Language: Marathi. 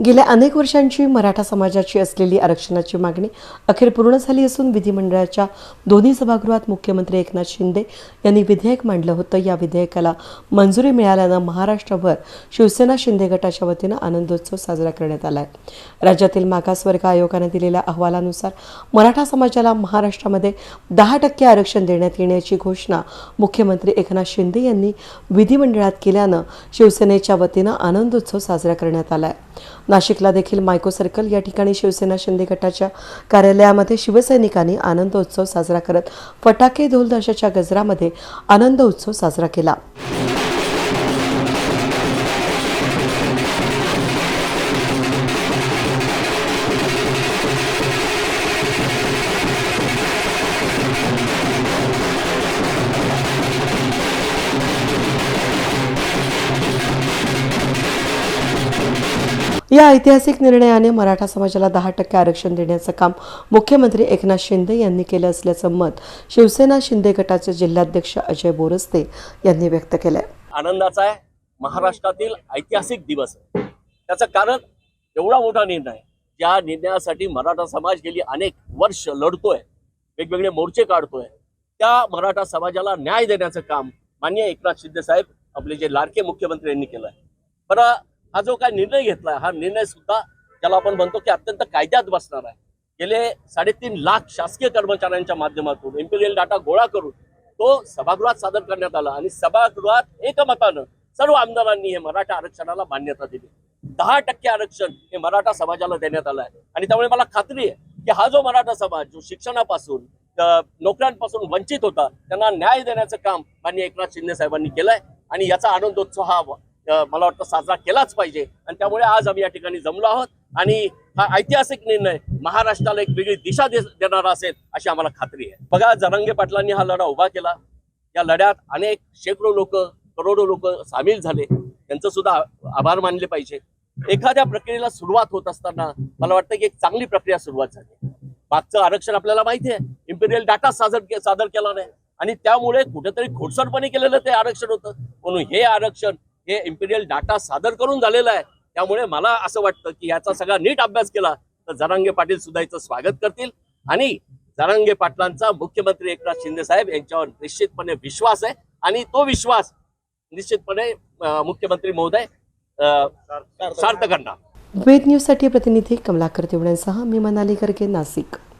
गेल्या अनेक वर्षांची मराठा समाजाची असलेली आरक्षणाची मागणी अखेर पूर्ण झाली असून विधिमंडळाच्या दोन्ही सभागृहात मुख्यमंत्री एकनाथ शिंदे यांनी विधेयक मांडलं होतं. या विधेयकाला मंजुरी मिळाल्यानं महाराष्ट्रभर शिवसेना शिंदे गटाच्या वतीनं आनंदोत्सव साजरा करण्यात आला आहे राज्यातील मागासवर्ग आयोगाने दिलेल्या अहवालानुसार मराठा समाजाला महाराष्ट्रामध्ये दहा टक्के आरक्षण देण्यात येण्याची घोषणा मुख्यमंत्री एकनाथ शिंदे यांनी विधिमंडळात केल्यानं शिवसेनेच्या वतीनं आनंदोत्सव साजरा करण्यात आला आहे नाशिकला देखील मायको सर्कल या ठिकाणी शिवसेना शिंदे गटाच्या कार्यालयामध्ये शिवसैनिकांनी आनंदोत्सव साजरा करत फटाके ढोलदशाच्या गजरामध्ये आनंद उत्सव साजरा केला. या ऐतिहासिक निर्णयाने मराठा समाजाला दहा टक्के आरक्षण देण्याचं काम मुख्यमंत्री एकनाथ शिंदे यांनी केलं असल्याचं मत शिवसेना शिंदे गटाचे जिल्हाध्यक्ष अजय बोरस्ते यांनी व्यक्त केलंय. आनंदाचा आहे. महाराष्ट्रातील ऐतिहासिक दिवस त्याचं कारण एवढा मोठा निर्णय या निर्णयासाठी मराठा समाज गेली अनेक वर्ष लढतोय वेगवेगळे मोर्चे काढतोय त्या मराठा समाजाला न्याय देण्याचं काम मान्य एकनाथ शिंदे साहेब आपले जे लाडके मुख्यमंत्री यांनी केलंय. बरं हा जो काय निर्णय घेतलाय हा निर्णय सुद्धा ज्याला आपण म्हणतो की अत्यंत कायद्यात बसणार आहे. गेले साडेतीन लाख शासकीय कर्मचाऱ्यांच्या माध्यमातून एम्पिरियल डाटा गोळा करून तो सभागृहात सादर करण्यात आला आणि सभागृहात एकमतानं सर्व आमदारांनी हे मराठा आरक्षणाला मान्यता दिली. दहा टक्के आरक्षण हे मराठा समाजाला देण्यात आलं आहे. आणि त्यामुळे मला खात्री आहे की हा जो मराठा समाज जो शिक्षणापासून नोकऱ्यांपासून वंचित होता त्यांना न्याय देण्याचं काम माननीय एकनाथ शिंदे साहेबांनी केलंय आणि याचा आनंदोत्सव हा मला वाटतं साजरा केलाच पाहिजे. आणि त्यामुळे आज आम्ही या ठिकाणी जमलो आहोत. आणि हा ऐतिहासिक निर्णय महाराष्ट्राला एक वेगळी दिशा दे- देणारा असेल अशी आम्हाला खात्री आहे. बघा जरांगे पाटलांनी हा लढा उभा केला. या लढ्यात अनेक शेकडो लोक करोडो लोक सामील झाले. त्यांचं सुद्धा आभार मानले पाहिजे. एखाद्या प्रक्रियेला सुरुवात होत असताना मला वाटतं की एक चांगली प्रक्रिया सुरुवात झाली. मागचं आरक्षण आपल्याला माहिती आहे. इम्पिरियल डाटा सादर सादर केला नाही. आणि त्यामुळे कुठेतरी खोडसरपणे केलेलं ते आरक्षण होतं. म्हणून हे आरक्षण हे इम्पिरियल डाटा सादर करून झालेला आहे. त्यामुळे मला असं वाटतं की याचा सगळा नीट अभ्यास केला तर जरांगे पाटील सुद्धा याचं स्वागत करतील. आणि जरांगे पाटलांचा मुख्यमंत्री एकनाथ शिंदे साहेब यांच्यावर निश्चितपणे विश्वास आहे. आणि तो विश्वास निश्चितपणे मुख्यमंत्री महोदय अं, सार्थ करणार. वेद न्यूजसाठी प्रतिनिधी कमलाकर तिवड्यांसह मी मनाली करके नाशिक.